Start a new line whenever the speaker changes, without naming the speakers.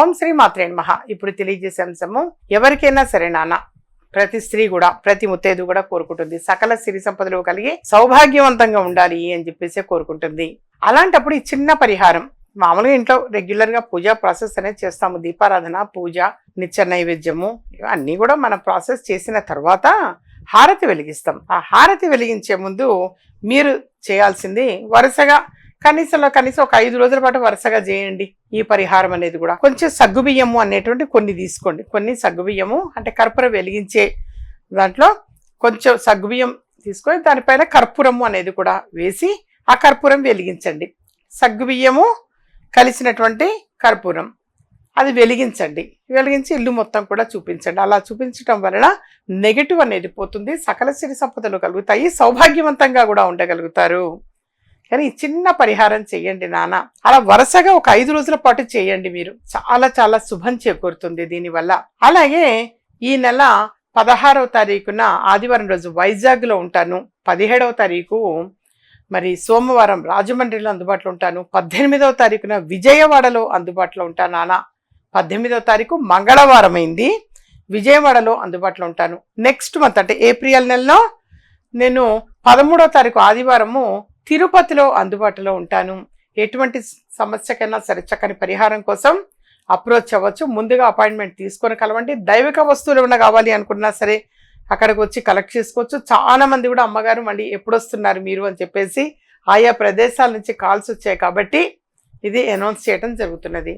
ఓం శ్రీ మాత్రే మహా ఇప్పుడు తెలియజేసే అంశము ఎవరికైనా సరే నాన్న ప్రతి స్త్రీ కూడా ప్రతి ముత్తేదు కూడా కోరుకుంటుంది. సకల సిరి సంపదలు కలిగి సౌభాగ్యవంతంగా ఉండాలి అని చెప్పేసి కోరుకుంటుంది. అలాంటప్పుడు ఈ చిన్న పరిహారం మామూలుగా ఇంట్లో రెగ్యులర్గా పూజా ప్రాసెస్ అనేది చేస్తాము. దీపారాధన పూజ నిత్య నైవేద్యము అన్నీ కూడా మన ప్రాసెస్ చేసిన తర్వాత హారతి వెలిగిస్తాం. ఆ హారతి వెలిగించే ముందు మీరు చేయాల్సింది వరుసగా కనీసంలో కనీసం ఒక ఐదు రోజుల పాటు వరుసగా చేయండి ఈ పరిహారం అనేది కూడా. కొంచెం సగ్గుబియ్యము అనేటువంటి కొన్ని తీసుకోండి. కొన్ని సగ్గుబియ్యము అంటే కర్పూరం వెలిగించే దాంట్లో కొంచెం సగ్గుబియ్యం తీసుకొని దానిపైన కర్పూరము అనేది కూడా వేసి ఆ కర్పూరం వెలిగించండి. సగ్గుబియ్యము కలిసినటువంటి కర్పూరం అది వెలిగించండి. వెలిగించి ఇల్లు మొత్తం కూడా చూపించండి. అలా చూపించడం వలన నెగటివ్ అనేది పోతుంది. సకల సిరి సంపదలు కలుగుతాయి. సౌభాగ్యవంతంగా కూడా ఉండగలుగుతారు. కానీ ఈ చిన్న పరిహారం చేయండి నాన్న అలా వరుసగా ఒక ఐదు రోజుల పాటు చేయండి మీరు. చాలా చాలా శుభం చేకూరుతుంది దీనివల్ల. అలాగే ఈ నెల పదహారవ తారీఖున ఆదివారం రోజు వైజాగ్లో ఉంటాను. పదిహేడవ తారీఖు మరి సోమవారం రాజమండ్రిలో అందుబాటులో ఉంటాను. పద్దెనిమిదవ తారీఖున విజయవాడలో అందుబాటులో ఉంటాను నాన్న పద్దెనిమిదవ తారీఖు మంగళవారం అయింది. విజయవాడలో అందుబాటులో ఉంటాను. నెక్స్ట్ మంత్ అంటే ఏప్రిల్ నెలలో నేను పదమూడవ తారీఖు ఆదివారము తిరుపతిలో అందుబాటులో ఉంటాను. ఎటువంటి సమస్యకైనా సరే చక్కని పరిహారం కోసం అప్రోచ్ అవ్వచ్చు. ముందుగా అపాయింట్మెంట్ తీసుకొని కలవండి. దైవిక వస్తువులు ఏమైనా కావాలి అనుకున్నా సరే అక్కడికి వచ్చి కలెక్ట్ చేసుకోవచ్చు. చాలా మంది కూడా అమ్మగారు మళ్ళీ ఎప్పుడు వస్తున్నారు మీరు అని చెప్పేసి ఆయా ప్రదేశాల నుంచి కాల్స్ వచ్చాయి కాబట్టి ఇది అనౌన్స్ చేయడం జరుగుతున్నది.